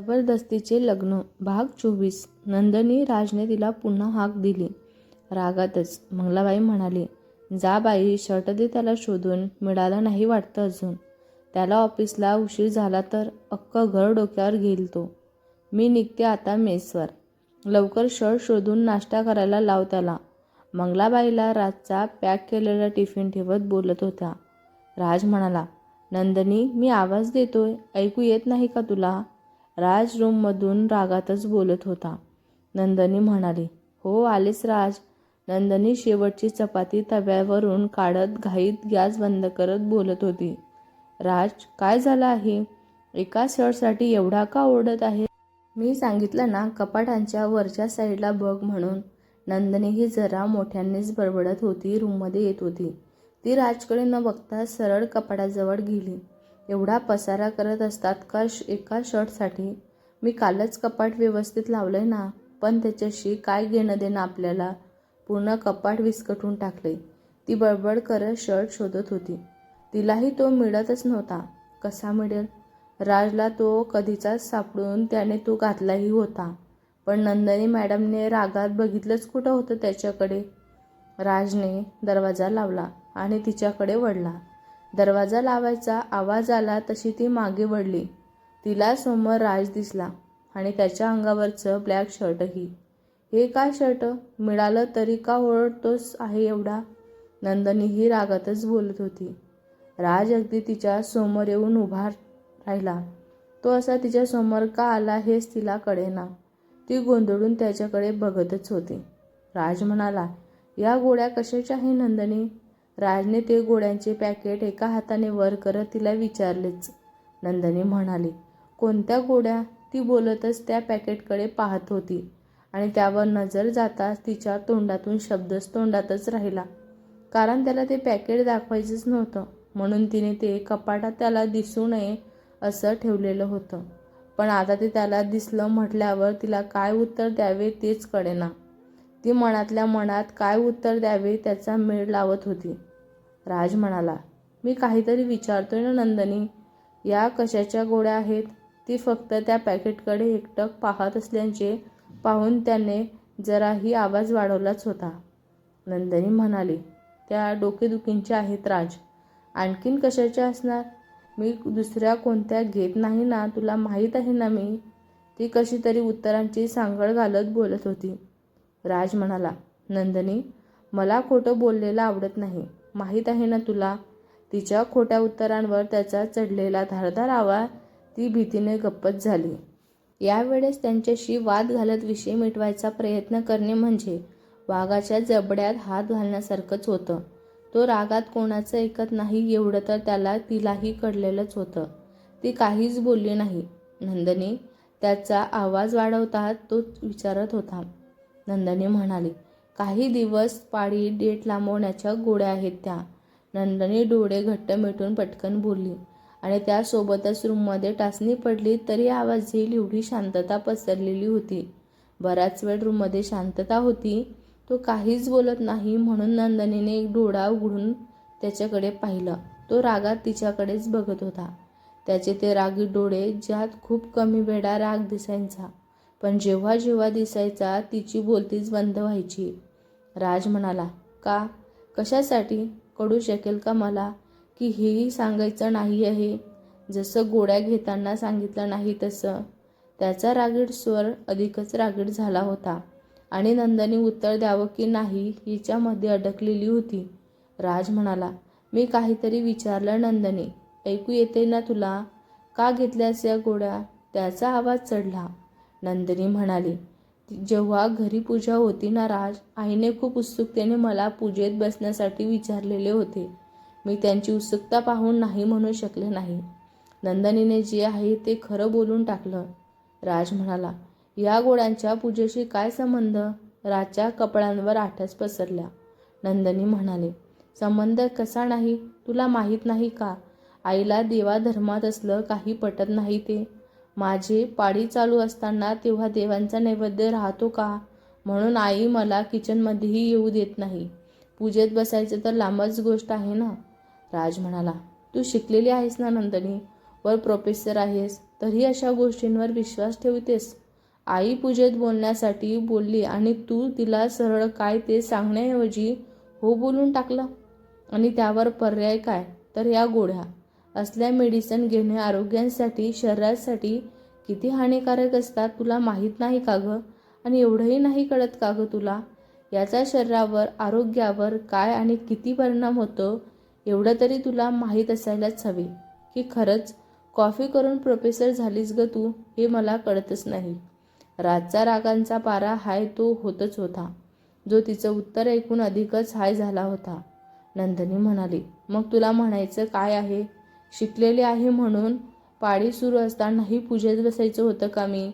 जबरदस्तीचे लग्न. भाग चोवीस. नंदनी राजने तिला पुन्हा हाक दिली. रागातच. मंगलाबाई म्हणाली जा बाई शर्ट दे त्याला शोधून. मिळाला नाही वाटतं अजून. त्याला ऑफिसला उशीर झाला तर अक्क घर डोक्यावर घेईल तो. मी निघते आता मेसवर. लवकर शर्ट शोधून नाश्ता करायला लाव त्याला. मंगलाबाईला राजचा पॅक केलेला टिफिन ठेवत बोलत होता. राज म्हणाला नंदनी मी आवाज देतोय. ऐकू येत नाही का तुला? राज रूममधून रागातच बोलत होता. नंदनी म्हणाली हो आलेच राज. नंदनी शेवटची चपाती तव्यावरून काढत घाईत गॅस बंद करत बोलत होती. राज काय झालं आहे? एका शर्टसाठी एवढा का ओढत आहे? मी सांगितलं ना कपाटांच्या वरच्या साईडला बघ म्हणून. नंदनी ही जरा मोठ्यांनीच बडबडत होती रूममध्ये येत होती. ती राजकडे न बघता सरळ कपाटाजवळ गेली. एवढा पसारा करत असतात का श एका शर्टसाठी? मी कालच कपाट व्यवस्थित लावलं आहे ना पण त्याच्याशी काय घेणं देणं आपल्याला? पूर्ण कपाट विस्कटून टाकले ती बडबड करत शर्ट शोधत होती. तिलाही तो मिळतच नव्हता. कसा मिळेल? राजला तो कधीचाच सापडून त्याने तो घातलाही होता. पण नंदनी मॅडमने रागात बघितलंच कुठं होतं त्याच्याकडे? राजने दरवाजा लावला आणि तिच्याकडे वळला. दरवाजा लावायचा आवाज आला तशी ती मागे वळली. तिला समोर राज दिसला आणि त्याच्या अंगावरचं ब्लॅक शर्टही. हे काय शर्ट? मिळालं तरी का ओळखतोच आहे एवढा? नंदनीही रागातच बोलत होती. राज अगदी तिच्या समोर येऊन उभा राहिला. तो असा तिच्या समोर का आला हेच तिला कळेना ती गोंधळून त्याच्याकडे बघतच होती. राज म्हणाला या गोळ्या कशाच्या आहे नंदनी? राजने ते गोळ्यांचे पॅकेट एका हाताने वर करत तिला विचारलेच. नंदनी म्हणाली कोणत्या गोळ्या ती बोलतच त्या पॅकेटकडे पाहत होती आणि त्यावर नजर जाताच तिच्या तोंडातून शब्दच तोंडातच राहिला. कारण त्याला ते पॅकेट दाखवायचंच नव्हतं म्हणून तिने ते कपाटात त्याला दिसू नये असं ठेवलेलं होतं. पण आता ते त्याला दिसलं म्हटल्यावर तिला काय उत्तर द्यावे तेच कळेना. ती मनातल्या मनात काय उत्तर द्यावे त्याचा मेळ लावत होती. राज म्हणाला मी काहीतरी विचारतोय ना नंदनी या कशाच्या गोळ्या आहेत? ती फक्त त्या पॅकेटकडे एकटक पाहत असल्याचे पाहून त्याने जराही आवाज वाढवलाच होता. नंदनी म्हणाली त्या डोकेदुखींच्या आहेत राज. आणखीन कशाच्या असणार? मी दुसऱ्या कोणत्या घेत नाही ना तुला माहीत आहे ना मी? ती कशी तरी उत्तरांची सांगड घालत बोलत होती. राज म्हणाला नंदनी मला खोटं बोललेलं आवडत नाही. माहीत आहे ना तुला? तिच्या खोट्या उत्तरांवर त्याचा चढलेला धारधार आवाज ती भीतीने गप्पच झाली. यावेळेस त्यांच्याशी वाद घालत विषय मिटवायचा प्रयत्न करणे म्हणजे वाघाच्या जबड्यात हात घालण्यासारखंच होतं. तो रागात कोणाचं ऐकत नाही एवढं तर त्याला तिलाही कळलेलंच होतं. ती काहीच बोलली नाही. नंदनी त्याचा आवाज वाढवता तो विचारत होता. नंदनी म्हणाली काही दिवस पाळी डेट लांबवण्याच्या गोळ्या आहेत त्या. नंदनी डोळे घट्ट मिटून पटकन बोलली आणि त्यासोबतच रूममध्ये टाचणी पडली तरी आवाज येईल एवढी शांतता पसरलेली होती. बराच वेळ रूममध्ये शांतता होती. तो काहीच बोलत नाही म्हणून नंदनीने एक डोळा उघडून त्याच्याकडे पाहिलं. तो रागात तिच्याकडेच बघत होता. त्याचे ते रागी डोळे ज्यात खूप कमी वेळा राग दिसायचा. पण जेव्हा जेव्हा दिसायचा तिची बोलतीच बंद व्हायची. राज म्हणाला का? कशासाठी? कळू शकेल का मला की हेही सांगायचं नाही आहे? जसं गोळ्या घेताना सांगितलं नाही तसं. त्याचा रागीट स्वर अधिकच रागीट झाला होता. आणि नंदनी उत्तर द्यावं की नाही हिच्यामध्ये अडकलेली होती. राज म्हणाला मी काहीतरी विचारलं नंदनी. ऐकू येते ना तुला? का घेतल्यास या गोळ्या? त्याचा आवाज चढला. नंदिनी म्हणाली जेव्हा घरी पूजा होती ना राज आईने खूप उत्सुकतेने मला पूजेत बसण्यासाठी विचारलेले होते. मी त्यांची उत्सुकता पाहून नाही म्हणू शकले नाही. नंदनीने जे आहे ते खरं बोलून टाकलं. राज म्हणाला या गोळ्यांच्या पूजेशी काय संबंध? राजच्या कपड्यांवर आठस पसरल्या. नंदनी म्हणाले संबंध कसा नाही? तुला माहीत नाही का? आईला देवाधर्मात असलं काही पटत नाही ते. माझी पाळी चालू असताना तेव्हा देवांचा नैवेद्य राहतो का? म्हणून आई मला किचनमध्येही येऊ देत नाही. पूजेत बसायचं तर लांबच गोष्ट आहे ना? राज म्हणाला. तू शिकलेली आहेस ना नंदनी? वर प्रोफेसर आहेस तरी अशा गोष्टींवर विश्वास ठेवतेस? आई पूजेत बोलण्यासाठी बोलली आणि तू तिला सरळ काय ते सांगण्याऐवजी हो बोलून टाकलं. आणि त्यावर पर्याय काय? तर या गोड्या. असल्या मेडिसिन घेणे आरोग्यासाठी शरीरासाठी किती हानिकारक असतात तुला माहीत नाही का गं? आणि एवढंही नाही कळत का गं तुला? याचा शरीरावर आरोग्यावर काय आणि किती परिणाम होतो एवढं तरी तुला माहीत असायलाच हवे. की खरंच कॉफी करून प्रोफेसर झालीस ग तू हे मला कळतच नाही. रातचा रागांचा पारा हाय तो होतच होता. जो तिचं उत्तर ऐकून अधिकच हाय झाला होता. नंदिनी म्हणाली मग तुला म्हणायचं काय आहे? शिकलेली आहे म्हणून पाळी सुरू असतानाही पूजेत बसायचं होतं का मी?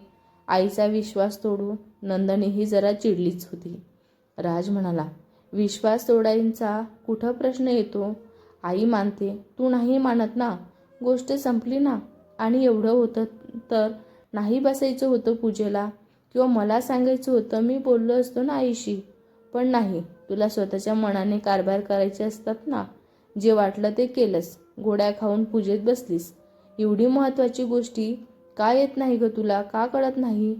आईचा विश्वास तोडून नंदनी ही जरा चिडलीच होती. राज म्हणाला विश्वास तोडायचा कुठं प्रश्न येतो? आई मानते तू नाही मानत ना? गोष्ट संपली ना? आणि एवढं होतं तर नाही बसायचं होतं पूजेला? किंवा मला सांगायचं होतं मी बोललो असतो ना आईशी? पण नाही तुला स्वतःच्या मनाने कारभार करायचे असतात ना? जे वाटलं ते केलंस. घोड्या खाऊन पूजेत बसलीस. एवढी महत्त्वाची गोष्टी का येत नाही ग तुला? का कळत नाही?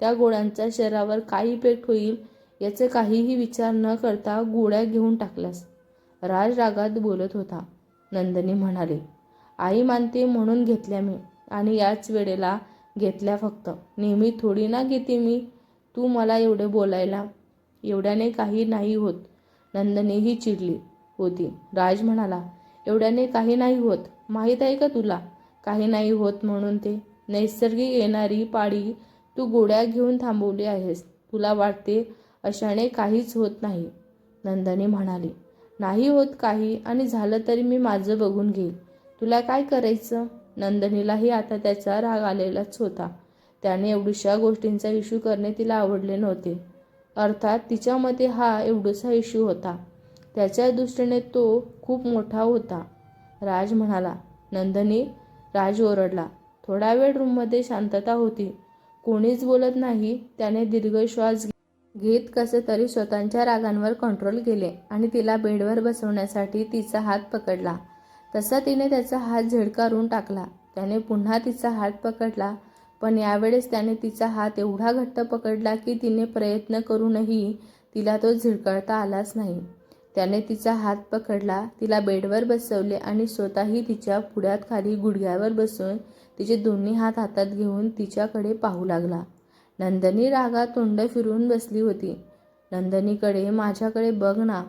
त्या गोळ्यांचा शरीरावर काय इफेक्ट होईल याचे काहीही विचार न करता गोळ्या घेऊन टाकल्यास. राज रागात बोलत होता. नंदनी म्हणाले आई मानते म्हणून घेतल्या मी आणि याच वेळेला घेतल्या फक्त. नेहमी थोडी ना घेते मी. तू मला एवढे बोलायला एवढ्याने काही नाही होत. नंदनीही चिडली होती. राज म्हणाला एवढ्याने काही नाही होत. माहीत आहे का तुला? काही नाही होत म्हणून ते. नैसर्गिक येणारी पाळी तू गोड्या घेऊन थांबवली आहेस. तुला वाटते अशाने काहीच होत नाही. नंदनी म्हणाली. नाही होत काही आणि झालं तरी मी माझं बघून घेईल. तुला काय करायचं? नंदनीलाही आता त्याचा राग आलेलाच होता. त्याने एवढ्याशा गोष्टींचा इश्यू करणे तिला आवडले नव्हते. अर्थात तिच्या मते हा एवढासा इश्यू होता. त्याच्या दृष्टीने तो खूप मोठा होता. राज म्हणाला नंदनी राज ओरडला थोडा वेळ रूममध्ये शांतता होती. कोणीच बोलत नाही. त्याने दीर्घ श्वास घेत कसे तरी स्वतःच्या रागांवर कंट्रोल केले आणि तिला बेडवर बसवण्यासाठी तिचा हात पकडला. तसा तिने त्याचा हात झिडकारून टाकला. त्याने पुन्हा तिचा हात पकडला पण यावेळेस त्याने तिचा हात एवढा घट्ट पकडला की तिने प्रयत्न करूनही तिला तो झिडकारता आलाच नाही. त्याने तिचा हात पकडला तिला बेडवर बसवले आणि स्वतःही तिच्या पुढ्यात खाली गुडघ्यावर बसून तिचे दोन्ही हात हातात घेऊन तिच्याकडे पाहू लागला. नंदनी रागात तोंड फिरून बसली होती. नंदनीकडे माझ्याकडे बघ ना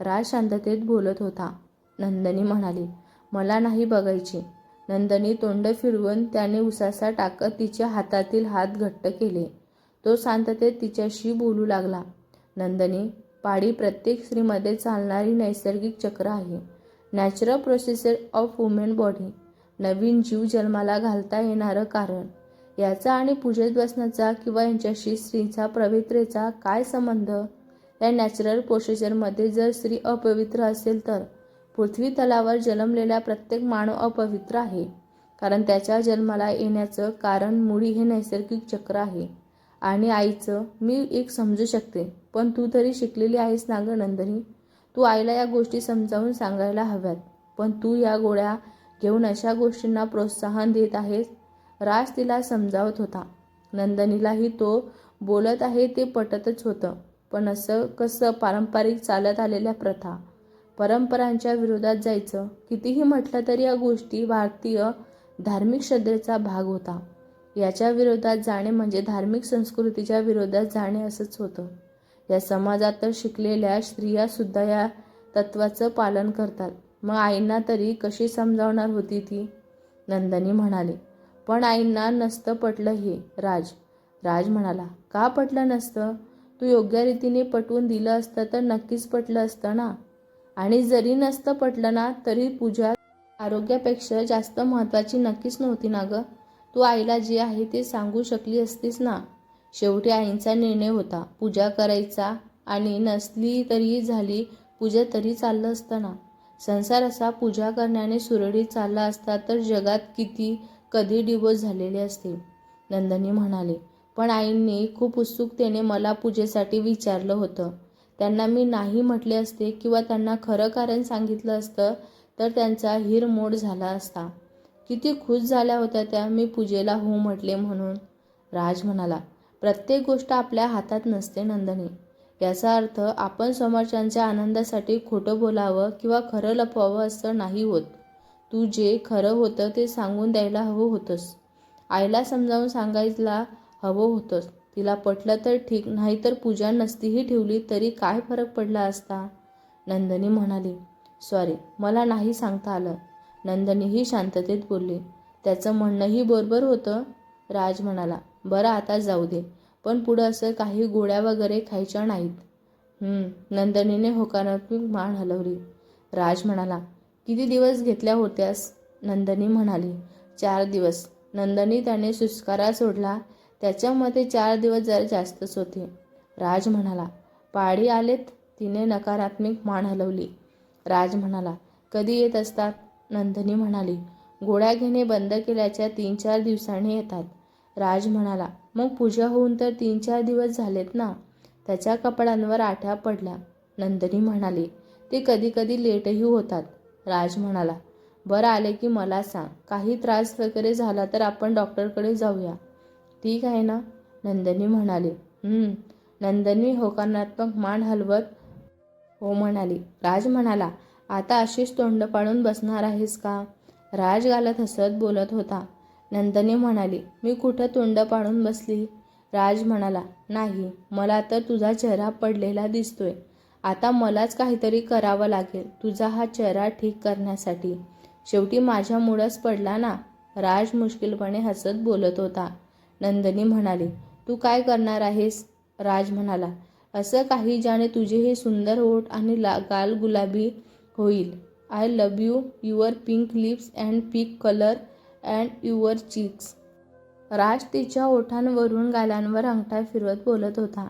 राज शांततेत बोलत होता. नंदनी म्हणाली मला नाही बघायची. नंदनी तोंड फिरवून त्याने उसासा टाकत तिच्या हातातील हात घट्ट केले. तो शांततेत तिच्याशी बोलू लागला. नंदनी पाळी प्रत्येक स्त्रीमध्ये चालणारी नैसर्गिक चक्र आहे. Natural processor of women body नवीन जीव जन्माला घालता येणारं कारण. याचा आणि पूजेत बसण्याचा किंवा यांच्याशी स्त्रीचा पवित्रेचा काय संबंध? या नॅचरल प्रोसेसरमध्ये जर स्त्री अपवित्र असेल तर पृथ्वी तलावर जन्मलेला प्रत्येक मानव अपवित्र आहे. कारण त्याच्या जन्माला येण्याचं कारण मुळी हे नैसर्गिक चक्र आहे. आणि आईचं मी एक समजू शकते. पण तू तरी शिकलेली आहेस ना गं नंदनी तू आईला या गोष्टी समजावून सांगायला हव्यात. पण तू या गोळ्या घेऊन अशा गोष्टींना प्रोत्साहन देत आहेस. राज तिला समजावत होता. नंदनीलाही तो बोलत आहे ते पटतच होतं. पण असं कसं पारंपरिक चालत आलेल्या प्रथा. परंपरांच्या विरोधात जायचं. कितीही म्हटलं तरी या गोष्टी भारतीय धार्मिक श्रद्धेचा भाग होता. याच्या विरोधात जाणे म्हणजे धार्मिक संस्कृतीच्या विरोधात जाणे असंच होतं. या समाजात तर शिकलेल्या स्त्रियासुद्धा या तत्वाचं पालन करतात. मग आईंना तरी कशी समजावणार होती ती? नंदनी म्हणाले पण आईंना नसतं पटलं हे राज. राज म्हणाला का पटलं नसतं? तू योग्य रीतीने पटवून दिलं असतं तर नक्कीच पटलं असतं ना? आणि जरी नसतं पटलं ना तरी पूजा आरोग्यापेक्षा जास्त महत्त्वाची नक्कीच नव्हती ना गं? तू आईला जे आहे ते सांगू शकली असतीस ना? शेवटी आईंचा निर्णय होता. पूजा करायचा आणि नसली तरी झाली पूजा तरी चाललं असतं ना संसार असा पूजा करण्याने सुरळीत चालला असता तर जगात किती कधी डिवोर्स झालेले असते नंदनी म्हणाले पण आईंनी खूप उत्सुकतेने मला पूजेसाठी विचारलं होतं. त्यांना मी नाही म्हटले असते किंवा त्यांना खरं कारण सांगितलं असतं तर त्यांचा हिरमोड झाला असता. किती खुश झाल्या होत्या त्या मी पूजेला हो म्हटले म्हणून. राज म्हणाला प्रत्येक गोष्ट आपल्या हातात नसते नंदनी. याचा अर्थ आपण समोरच्यांच्या आनंदासाठी खोटं बोलावं किंवा खरं लपवावं असं नाही होत. तू जे खरं होतं ते सांगून द्यायला हवं होतंस. आईला समजावून सांगायला हवं होतंस. तिला पटलं तर ठीक नाही तर पूजा नसतीही ठेवली तरी काय फरक पडला असता? नंदनी म्हणाली सॉरी मला नाही सांगता आलं. नंदनीही शांततेत बोलली. त्याचं म्हणणंही बरोबर होतं. राज म्हणाला बरं आता जाऊ दे. पण पुढं असं काही गोळ्या वगैरे खायच्या नाहीत. नंदनीने होकारात्मक मान हलवली. राज म्हणाला किती दिवस घेतल्या होत्यास? नंदनी म्हणाली चार दिवस. नंदनी त्याने सुस्कारा सोडला. त्याच्या मते चार दिवस जरा जास्तच होते. राज म्हणाला पाळी आलेत? तिने नकारात्मक मान हलवली. राज म्हणाला कधी येत असतात? नंदनी म्हणाली गोळ्या घेणे बंद केल्याच्या तीन चार दिवसांनी येतात. राज म्हणाला मग पूजा होऊन तर तीन चार दिवस झालेत ना? त्याच्या कपड्यांवर आठ्या पडल्या. नंदनी म्हणाली ते कधी कधी लेटही होतात. राज म्हणाला बरं आले की मला सांग काही त्रास वगैरे झाला तर आपण डॉक्टरकडे जाऊया. ठीक आहे ना? नंदनी म्हणाली नंदनी होकारात्मक मान हलवत हो म्हणाली. राज म्हणाला आता अशीच तोंड पाडून बसणार आहेस का? राज गालत हसत बोलत होता. नंदनी म्हणाली मी कुठं तोंड पाडून बसली? राज म्हणाला नाही मला तर तुझा चेहरा पडलेला दिसतोय. आता मलाच काहीतरी करावं लागेल तुझा हा चेहरा ठीक करण्यासाठी. शेवटी माझ्यामुळंच पडला ना? राज मुश्किलपणे हसत बोलत होता. नंदनी म्हणाली तू काय करणार आहेस? राज म्हणाला असं काही ज्याने तुझे हे सुंदर ओठ आणि ला गाल गुलाबी होईल. I love you your pink lips and pink colour and your cheeks Raj तिच्या ओठांवरून गालांवर अंगठा फिरवत बोलत होता.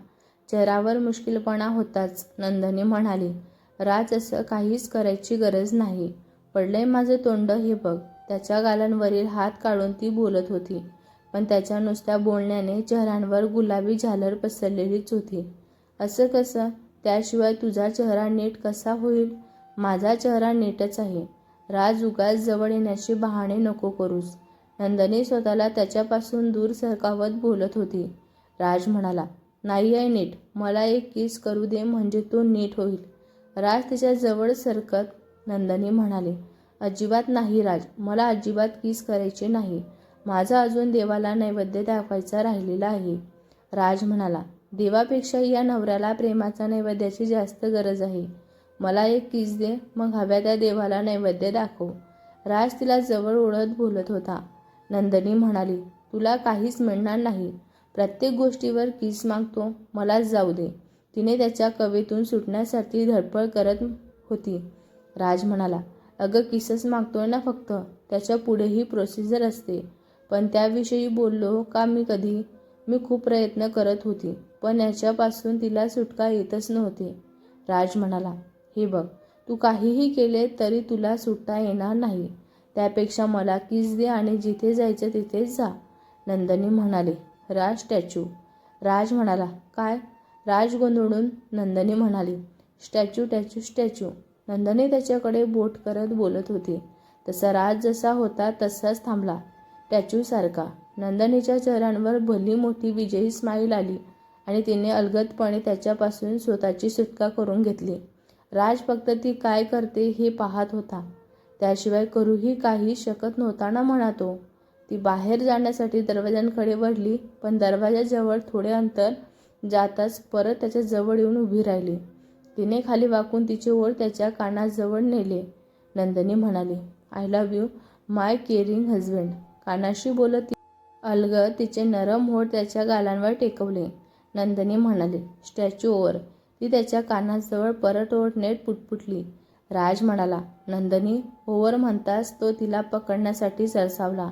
चेहऱ्यावर मुश्किलपणा होताच नंदनी म्हणाली. राज असं काहीच करायची गरज नाही. पडलंय माझं तोंड हे बघ. त्याच्या गालांवरील हात काढून ती बोलत होती. पण त्याच्या नुसत्या बोलण्याने चेहऱ्यांवर गुलाबी झालर पसरलेलीच होती. असं कसं? त्याशिवाय तुझा चेहरा नीट कसा होईल? माझा चेहरा नीटच आहे. राज उगाच जवळ येण्याची बहाणे नको करूस. नंदनी स्वतःला त्याच्यापासून दूर सरकावत बोलत होती. राज म्हणाला नाही आहे नीट. मला एक किस करू दे म्हणजे तो नीट होईल. राज तिच्या जवळ सरकत नंदनी म्हणाले अजिबात नाही राज. मला अजिबात किस करायचे नाही. माझा अजून देवाला नैवेद्य दाखवायचा राहिलेला आहे. राज म्हणाला देवापेक्षा या नवऱ्याला प्रेमाचा नैवेद्याची जास्त गरज आहे. मला एक किस दे मग हव्या त्या देवाला नैवेद्य दाखव. राज तिला जवळ ओढत बोलत होता. नंदनी म्हणाली तुला काहीच मिळणार नाही. प्रत्येक गोष्टीवर किस मागतो मलाच जाऊ दे. तिने त्याच्या कवेतून सुटण्यासाठी धडपड करत होती. राज म्हणाला अगं किसच मागतोय ना फक्त. त्याच्या पुढेही प्रोसिजर असते. पण त्याविषयी बोललो का मी कधी? मी खूप प्रयत्न करत होती पण याच्यापासून तिला सुटका येतच नव्हते. राज म्हणाला हे बघ तू काहीही केले तरी तुला सुटता येणार नाही. त्यापेक्षा मला किस दे आणि जिथे जायचं तिथेच जा. नंदनी म्हणाले राज स्टॅच्यू. राज म्हणाला काय? राज गोंधळून नंदनी म्हणाली स्टॅच्यू टॅच्यू स्टॅच्यू. नंदनी त्याच्याकडे बोट करत बोलत होती. तसा राज जसा होता तसाच थांबला स्टॅच्यूसारखा नंदनीच्या चेहऱ्यांवर भली मोठी विजयी स्माईल आली आणि तिने अलगदपणे त्याच्यापासून स्वतःची सुटका करून घेतली. राज फक्त ती काय करते हे पाहत होता. त्याशिवाय करूही काही शकत नव्हता ना म्हणा तो ती बाहेर जाण्यासाठी दरवाज्यांकडे वळली पण दरवाजाजवळ थोडे अंतर जाताच परत त्याच्याजवळ येऊन उभी राहिली. तिने खाली वाकून तिचे ओळ त्याच्या कानाजवळ नेले. नंदनी म्हणाली I love you my caring husband कानाशी बोलत अलग तिचे नरम होठ त्याच्या गालांवर टेकवले. नंदनी म्हणाली स्टॅच्यू ओवर ती त्याच्या कानाजवळ परत ओढ नेट पुटपुटली. राज म्हणाला नंदनी ओवर म्हणताच तो तिला पकडण्यासाठी सरसावला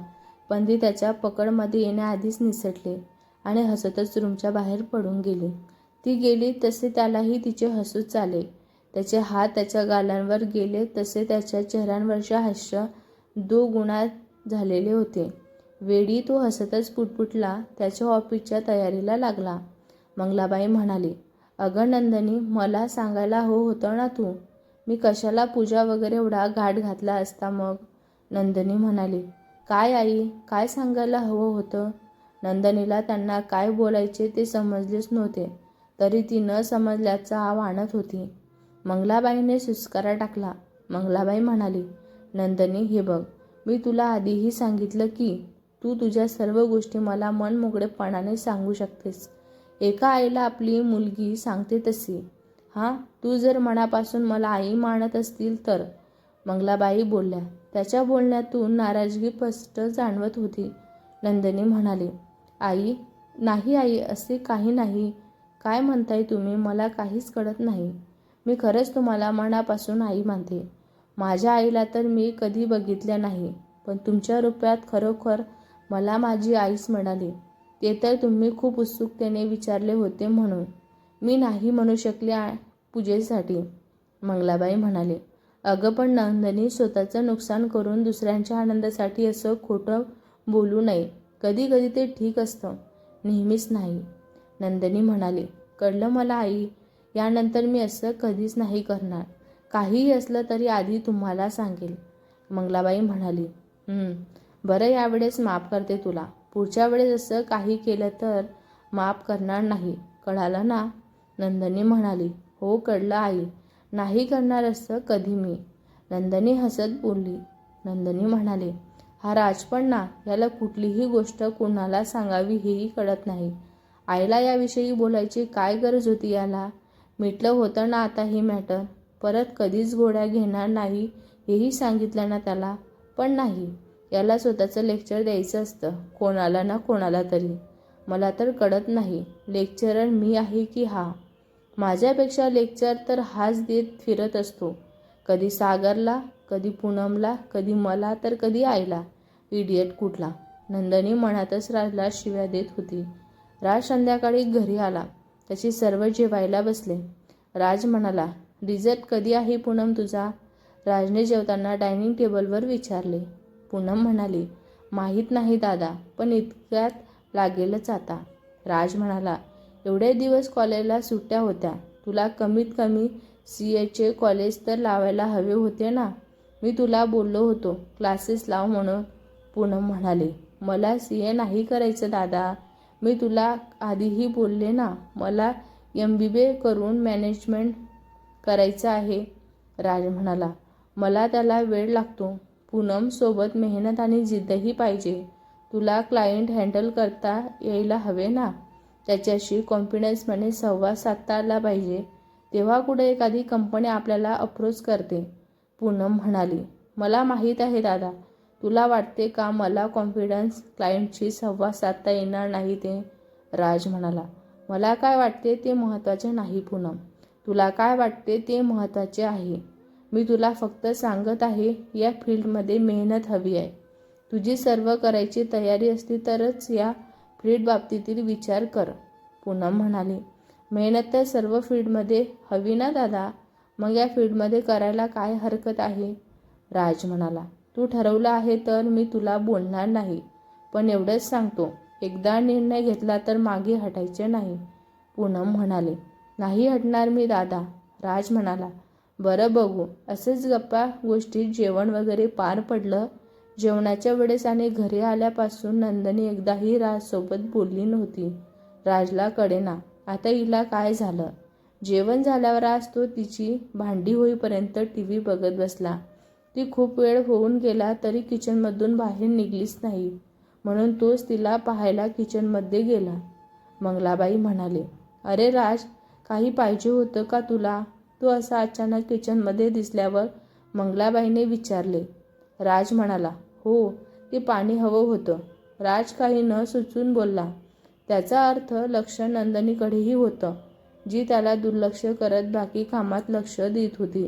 पण ती त्याच्या पकडमध्ये येण्याआधीच निसटली आणि हसतच रूमच्या बाहेर पडून गेली. ती गेली तसे त्यालाही तिचे हसूच आले. त्याचे हात त्याच्या गालांवर गेले तसे त्याच्या चेहऱ्यांवरचे हास्य दुगुणात झालेले होते. वेडी तो हसतच पुटपुटला त्याच्या ऑफिसच्या तयारीला लागला. मंगलाबाई म्हणाली अगं नंदनी मला सांगायला हो होतं ना तू? मी कशाला पूजा वगैरे एवढा घाट घातला असता मग? नंदनी म्हणाली काय आई काय सांगायला हवं होतं? नंदनीला त्यांना काय बोलायचे ते समजलेच नव्हते तरी ती न समजल्याचा वाणत होती. मंगलाबाईने सुस्कारा टाकला. मंगलाबाई म्हणाली नंदनी हे बघ मी तुला आधीही सांगितलं की तू तुझ्या सर्व गोष्टी मला मन मोकळेपणाने सांगू शकतेस. एका आईला आपली मुलगी सांगते तशी. हां तू जर मनापासून मला आई मानत असतील तर मंगलाबाई बोलल्या. त्याच्या बोलण्यातून नाराजगी स्पष्ट जाणवत होती. नंदिनी म्हणाली आई नाही आई असे काही नाही. काय म्हणताय तुम्ही? मला काहीच कळत नाही. मी खरंच तुम्हाला मनापासून आई मानते. माझ्या आईला तर मी कधी बघितल्या नाही. पण तुमच्या रुपयात खरोखर मला माझी आईच मिळाली. ते तर तुम्ही खूप उत्सुकतेने विचारले होते म्हणून. मी नाही म्हणू शकले पूजेसाठी मंगलाबाई म्हणाले. अगं पण नंदनी स्वतःचं नुकसान करून दुसऱ्यांच्या आनंदासाठी असं खोटं बोलू नये. कधी कधी ते ठीक असतं. नेहमीच नाही. नंदिनी म्हणाली कळलं मला आई यानंतर मी असं कधीच नाही करणार. काहीही असलं तरी आधी तुम्हाला सांगेल. मंगलाबाई म्हणाली बरं यावेळेस माफ करते तुला. पुढच्या वेळेस असं काही केलं तर माफ करणार नाही. कळालं ना? नंदनी म्हणाली. हो कळलं आई. नाही करणार असं कधी मी. नंदनी हसत बोलली. नंदनी म्हणाले हा राजपण ना याला कुठलीही गोष्ट कोणाला सांगावी हेही कळत नाही. आईला याविषयी बोलायची काय गरज होती याला? मिटलं होतं ना आता हे मॅटर? परत कधीच गोळ्या घेणार नाही हेही सांगितलं ना त्याला? पण नाही. याला स्वतःचं लेक्चर द्यायचं असतं कोणाला ना कोणाला तरी. मला तर कळत नाही लेक्चरर मी आहे की हा? माझ्यापेक्षा लेक्चर तर हाच देत फिरत असतो. कधी सागरला कधी पूनमला कधी मला तर कधी आईला. इडियट कुठला? नंदनी मनातच राजला शिव्या देत होती. राज संध्याकाळी घरी आला. त्याची सर्व जेवायला बसले. राज म्हणाला रिझल्ट कधी आहे पूनम तुझा? राजने जेवताना डायनिंग टेबलवर विचारले. पूनम म्हणाली माहीत नाही दादा पण इतक्यात लागेलच आता. राज म्हणाला एवढे दिवस कॉलेजला सुट्ट्या होत्या. तुला कमीत कमी सी एचे कॉलेज तर लावायला हवे होते ना? मी तुला बोललो होतो क्लासेस लाव म्हणून. पूनम म्हणाले मला सी ए नाही करायचं दादा. मी तुला आधीही बोलले ना मला एम बी बी करून मॅनेजमेंट करायचं आहे. राज म्हणाला मला त्याला वेळ लागतो. पूनमसोबत मेहनत आणि जिद्दही पाहिजे. तुला क्लायंट हँडल करता यायला हवे ना? त्याच्याशी कॉन्फिडन्समध्ये संवाद साधता आला पाहिजे. तेव्हा कुठे एखादी कंपनी आपल्याला अप्रोच करते? पूनम म्हणाली. मला माहीत आहे दादा. तुला वाटते का मला कॉन्फिडन्स क्लायंटशी संवाद साधता येणार नाही ते? राज म्हणाला. मला काय वाटते ते महत्त्वाचे नाही पूनम. तुला काय वाटते ते महत्त्वाचे आहे? मी तुला फक्त सांगत आहे या फील्डमध्ये मेहनत हवी आहे. तुझी सर्व करायची तयारी असली तरच या फील्ड बाबतीतील विचार कर पूनम म्हणाली. मेहनत तर सर्व फील्डमध्ये हवी ना दादा? मग या फील्डमध्ये करायला काय हरकत आहे? राज म्हणाला. तू ठरवलं आहे तर मी तुला बोलणार नाही पण एवढंच सांगतो. एकदा निर्णय घेतला तर मागे हटायचे नाही पूनम म्हणाले. नाही हटणार मी दादा राज म्हणाला. बरं बघू. असेच गप्पा गोष्टीत जेवण वगैरे पार पडलं. जेवणाच्या वेळेस आणि घरी आल्यापासून नंदनी एकदाही राजसोबत बोलली नव्हती. राजला कळेना आता हिला काय झालं? जेवण झाल्यावर आज तो तिची भांडी होईपर्यंत टी व्ही बघत बसला. ती खूप वेळ होऊन गेला तरी किचनमधून बाहेर निघलीच नाही. म्हणून तोच तिला पाहायला किचनमध्ये गेला. मंगलाबाई म्हणाले अरे राज काही पाहिजे होतं का तुला? तू असा अचानक किचनमध्ये दिसल्यावर मंगलाबाईने विचारले. राज म्हणाला हो ते पाणी हवं होतं. राज काही न सुचून बोलला त्याचा अर्थ लक्ष नंदनीकडेही होतं जी त्याला दुर्लक्ष करत बाकी कामात लक्ष देत होती.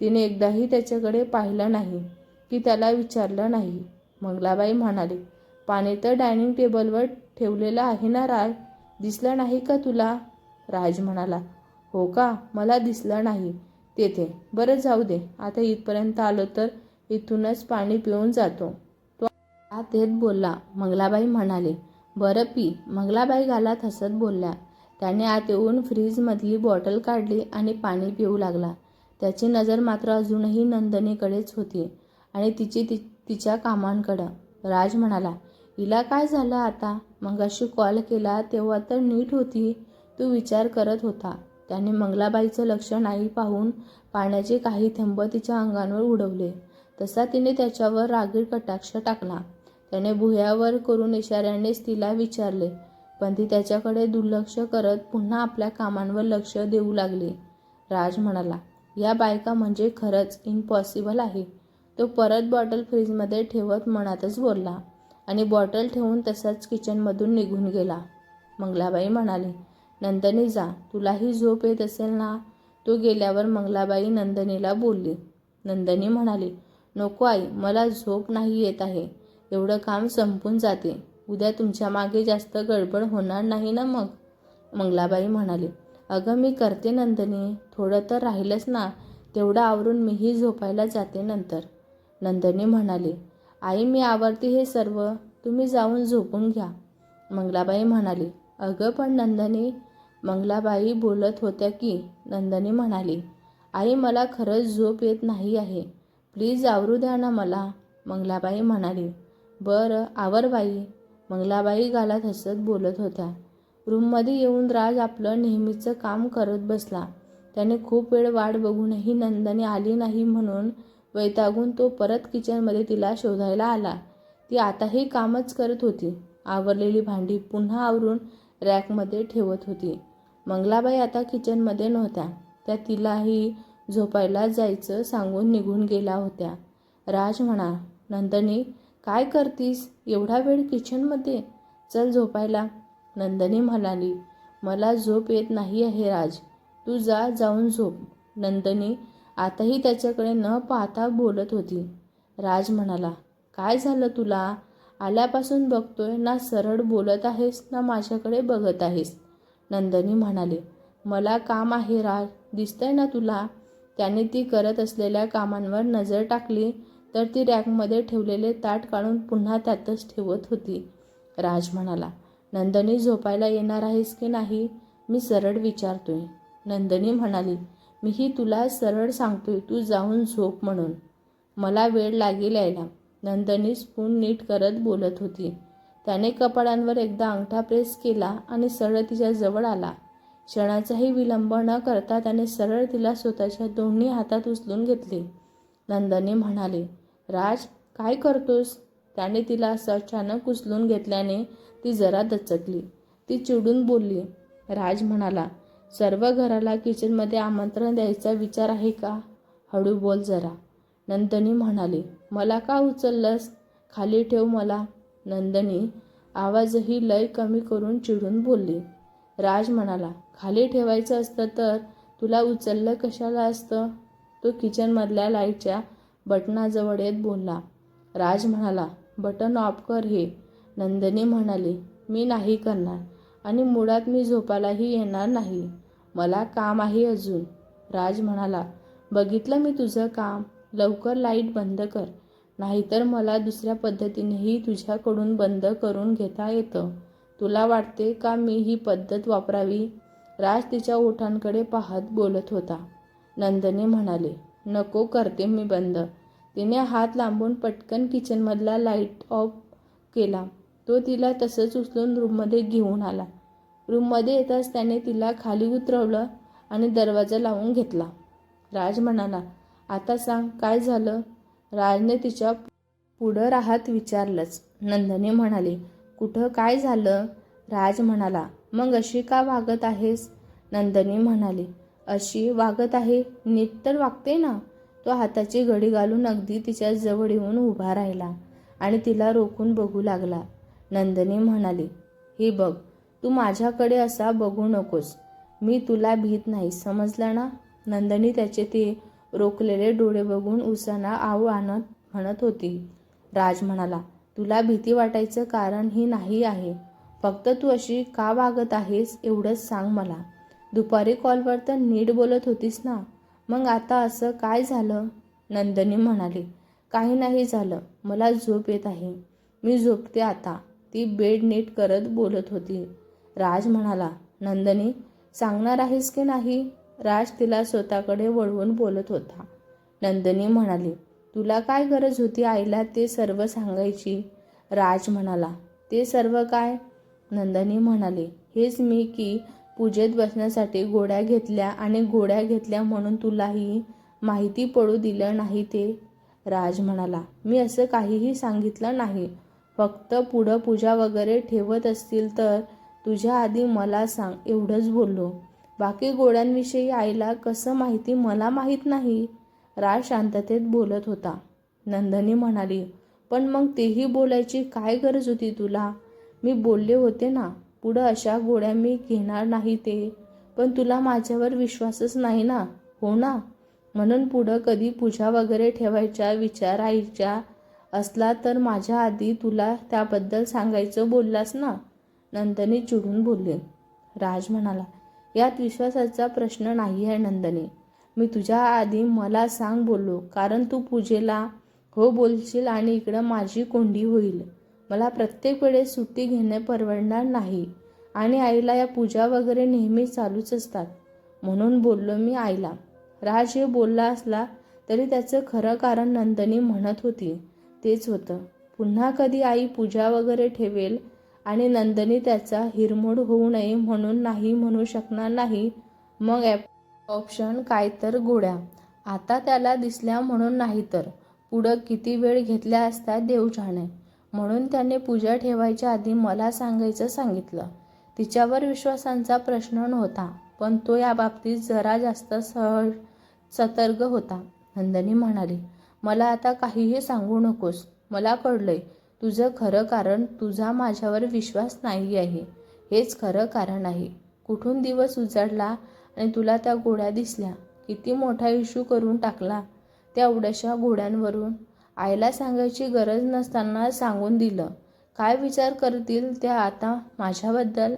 तिने एकदाही त्याच्याकडे पाहिलं नाही की त्याला विचारलं नाही. मंगलाबाई म्हणाली पाणी तर डायनिंग टेबलवर ठेवलेलं आहे ना राज? दिसलं नाही का तुला? राज म्हणाला हो का? मला दिसलं नाही. तेथे. बरं जाऊ दे. आता इथपर्यंत आलो तर इथूनच पाणी पिऊन जातो. तो तेच बोलला. मंगलाबाई म्हणाले बरं पी. मंगलाबाई गालात हसत बोलल्या. त्याने आत येऊन फ्रीजमधली बॉटल काढली आणि पाणी पिऊ लागला. त्याची नजर मात्र अजूनही नंदनीकडेच होती आणि तिची ति तिच्या कामांकडं. राज म्हणाला हिला काय झालं आता? मगाशी कॉल केला तेव्हा तर नीट होती. तू विचार करत होता. त्याने मंगलाबाईचं लक्ष नाही पाहून पाण्याचे काही थंब तिच्या अंगावर उडवले. तसा तिने त्याच्यावर रागीट कटाक्ष टाकला. त्याने भुयावर करून इशाऱ्यानेच तिला विचारले पण ती त्याच्याकडे दुर्लक्ष करत पुन्हा आपल्या कामांवर लक्ष देऊ लागली. राज म्हणाला या बायका म्हणजे खरंच इम्पॉसिबल आहे. तो परत बॉटल फ्रीजमध्ये ठेवत मनातच बोलला आणि बॉटल ठेवून तसाच किचनमधून निघून गेला. मंगलाबाई म्हणाली नंदनी जा तुलाही झोप येत असेल ना? तो गेल्यावर मंगलाबाई नंदनीला बोलली. नंदनी म्हणाली नको आई मला झोप नाही येत आहे. एवढं काम संपून जाते. उद्या तुमच्या मागे जास्त गडबड होणार नाही ना मग? मंगलाबाई म्हणाली अगं मी करते नंदनी. थोडं तर राहिलंच ना. तेवढं आवरून मीही झोपायला जाते नंतर. नंदनी म्हणाली आई मी आवरते हे सर्व. तुम्ही जाऊन झोपून घ्या. मंगलाबाई म्हणाली अगं पण नंदनी मंगलाबाई बोलत होत्या की नंदनी म्हणाली आई मला खरंच झोप येत नाही आहे. प्लीज आवरू द्या ना मला. मंगलाबाई म्हणाली बरं आवर बाई. मंगलाबाई गालात हसत बोलत होत्या. रूममध्ये येऊन राज आपलं नेहमीचं काम करत बसला. त्याने खूप वेळ वाट बघूनही नंदनी आली नाही म्हणून वैतागून तो परत किचनमध्ये तिला शोधायला आला. ती आताही कामच करत होती. आवरलेली भांडी पुन्हा आवरून रॅकमध्ये ठेवत होती. मंगलाबाई आता किचनमध्ये नव्हत्या. त्या तिलाही झोपायला जायचं सांगून निघून गेल्या होत्या. राज म्हणा नंदनी काय करतीस? एवढा वेळ किचनमध्ये? चल झोपायला. नंदनी म्हणाली मला झोप येत नाही आहे राज. तू जा जाऊन झोप. नंदनी आताही त्याच्याकडे न पाहता बोलत होती. राज म्हणाला काय झालं तुला? आल्यापासून बघतोय ना सरळ बोलत आहेस ना माझ्याकडे बघत आहेस. नंदनी म्हणाले मला काम आहे राज दिसतंय ना तुला? त्याने ती करत असलेल्या कामांवर नजर टाकली तर ती रॅकमध्ये ठेवलेले ताट काढून पुन्हा त्यातच ठेवत होती. राज म्हणाला नंदनी झोपायला येणार आहेस की नाही? मी सरळ विचारतोय. नंदनी म्हणाली मीही तुला सरळ सांगतोय तू जाऊन झोप म्हणून. मला वेळ लागेल यायला. नंदनी स्पून नीट करत बोलत होती. त्याने कपाळांवर एकदा अंगठा प्रेस केला आणि सरळ तिच्या जवळ आला. क्षणाचाही विलंब न करता त्याने सरळ तिला स्वतःच्या दोन्ही हातात उचलून घेतले. नंदनी म्हणाले राज काय करतोस? त्याने तिला असं अचानक उचलून घेतल्याने ती जरा दचकली. ती चिडून बोलली राज म्हणाला सर्व घराला किचनमध्ये आमंत्रण द्यायचा विचार आहे का? हळू बोल जरा. नंदनी म्हणाली मला का उचललंस? खाली ठेव मला. नंदनी आवाजही लय कमी करून चिडून बोलली. राज म्हणाला खाली ठेवायचं असतं तर तुला उचललं कशाला असतं? तो किचनमधल्या लाईटच्या बटनाजवळ येत बोलला. राज म्हणाला बटन ऑफ कर हे. नंदनी म्हणाली मी नाही करणार आणि मुळात मी झोपायलाही येणार नाही. मला काम आहे अजून. राज म्हणाला बघितलं मी तुझं काम. लवकर लाइट बंद कर. नाहीतर मला दुसऱ्या पद्धतीनेही तुझ्याकडून बंद करून घेता येतं. तुला वाटते का मी ही पद्धत वापरावी? राज तिच्या ओठांकडे पाहत बोलत होता. नंदने म्हणाले नको करते मी बंद. तिने हात लांबून पटकन किचनमधला लाइट ऑफ केला. तो तिला तसंच उचलून रूममध्ये घेऊन आला. रूममध्ये येताच त्याने तिला खाली उतरवलं आणि दरवाजा लावून घेतला. राज म्हणाला आता सांग काय झालं? राजने तिच्या पुढं राहत विचारलंच. नंदने म्हणाली कुठं काय झालं? राज म्हणाला मग अशी का वागत आहेस? नंदनी म्हणाली अशी वागत आहे नीट तर वागते ना. तो हाताची घडी घालून अगदी तिच्या जवळ येऊन उभा राहिला आणि तिला रोखून बघू लागला. नंदनी म्हणाली हे बघ तू माझ्याकडे असा बघू नकोस. मी तुला भीत नाही समजला ना? नंदनी त्याचे ते रोखलेले डोळे बघून उसाना आऊ आणत म्हणत होती. राज म्हणाला तुला भीती वाटायचं कारण ही नाही आहे. फक्त तू अशी का वागत आहेस एवढंच सांग मला. दुपारी कॉलवर तर नीट बोलत होतीस ना? मग आता असं काय झालं? नंदनी म्हणाली काही नाही झालं. मला झोप येत आहे. मी झोपते आता. ती बेड नीट करत बोलत होती. राज म्हणाला नंदनी सांगणार आहेस की नाही? राज तिला स्वतःकडे वळवून बोलत होता. नंदनी म्हणाली तुला काय गरज होती आईला ते सर्व सांगायची? राज म्हणाला ते सर्व काय? नंदनी म्हणाले हेच मी की पूजेत बसण्यासाठी गोड्या घेतल्या आणि गोड्या घेतल्या म्हणून तुलाही माहिती पडू दिलं नाही ते? राज म्हणाला मी असं काहीही सांगितलं नाही. फक्त पुढं पूजा वगैरे ठेवत असतील तर तुझ्या आधी मला सांग एवढंच बोललो. बाकी गोळ्यांविषयी आईला कसं माहिती मला माहीत नाही. राज शांततेत बोलत होता. नंदनी म्हणाली पण मग तेही बोलायची काय गरज होती तुला? मी बोलले होते ना पुढं अशा गोळ्या मी घेणार नाही ते. पण तुला माझ्यावर विश्वासच नाही ना हो ना? म्हणून पुढं कधी पूजा वगैरे ठेवायच्या विचारायच्या असला तर माझ्या आधी तुला त्याबद्दल सांगायचं बोललास ना? नंदनी चिडून बोलले. राज म्हणाला यात विश्वासाचा प्रश्न नाही आहे नंदनी. मी तुझ्या आधी मला सांग बोललो कारण तू पूजेला हो बोलशील आणि इकडं माझी कोंडी होईल. मला प्रत्येक वेळेस सुट्टी घेणे परवडणार नाही आणि आईला या पूजा वगैरे नेहमी चालूच असतात. म्हणून बोललो मी आईला. राज हे बोलला असला तरी त्याचं खरं कारण नंदनी म्हणत होती. तेच होतं. पुन्हा कधी आई पूजा वगैरे ठेवेल आणि नंदनी त्याचा हिरमोड होऊ नये म्हणून नाही म्हणू शकणार नाही. मग ॲप ऑप्शन काय तर गोड्या आता त्याला दिसल्या म्हणून नाही तर. पुढं किती वेळ घेतल्या असता देव जाणे. म्हणून त्याने पूजा ठेवायच्या आधी मला सांगायचं सांगितलं. तिच्यावर विश्वासांचा प्रश्न नव्हता पण तो या बाबतीत जरा जास्त सहज सतर्क होता. नंदनी म्हणाली मला आता काहीही सांगू नकोस. मला कळलंय तुझं खरं कारण तुझा माझ्यावर विश्वास नाही आहे. हेच खरं कारण आहे. कुठून दिवस उजाडला आणि तुला त्या गोड्या दिसल्या? किती मोठा इश्यू करून टाकला त्या एवढ्याशा घोड्यांवरून? आईला सांगायची गरज नसताना सांगून दिलं. काय विचार करतील त्या आता? माझ्याबद्दल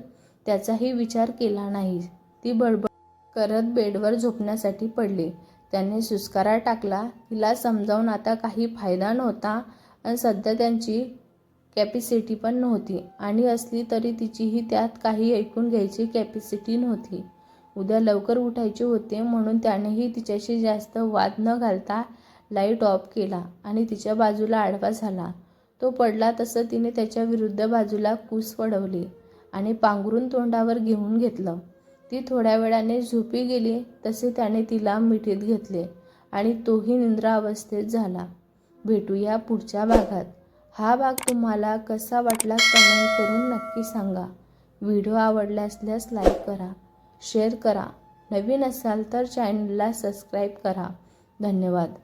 त्याचाही विचार केला नाही. ती बडबड करत बेडवर झोपण्यासाठी पडली. त्याने सुस्कारा टाकला. तिला समजावून आता काही फायदा नव्हता आणि सध्या त्यांची कॅपॅसिटी पण नव्हती. आणि असली तरी तिचीही त्यात काही ऐकून घ्यायची कॅपॅसिटी नव्हती. उद्या लवकर उठायचे होते म्हणून त्यानेही तिच्याशी जास्त वाद न घालता लाइट ऑफ केला आणि तिच्या बाजूला आडवा झाला. तो पडला तसं तिने त्याच्या विरुद्ध बाजूला कूस पडवली आणि पांघरून तोंडावर घेऊन घेतलं. ती थोड्या वेळाने झोपी गेली तसे त्याने तिला मिठीत घेतले आणि तोही निंद्रा अवस्थेत झाला. भेटूया पुढच्या भागात. हा भाग तुम्हाला कसा वाटला कमेंट करून नक्की सांगा. व्हिडिओ आवडला असल्यास लाईक करा शेअर करा. नवीन असाल तर चॅनलला सबस्क्राईब करा. धन्यवाद.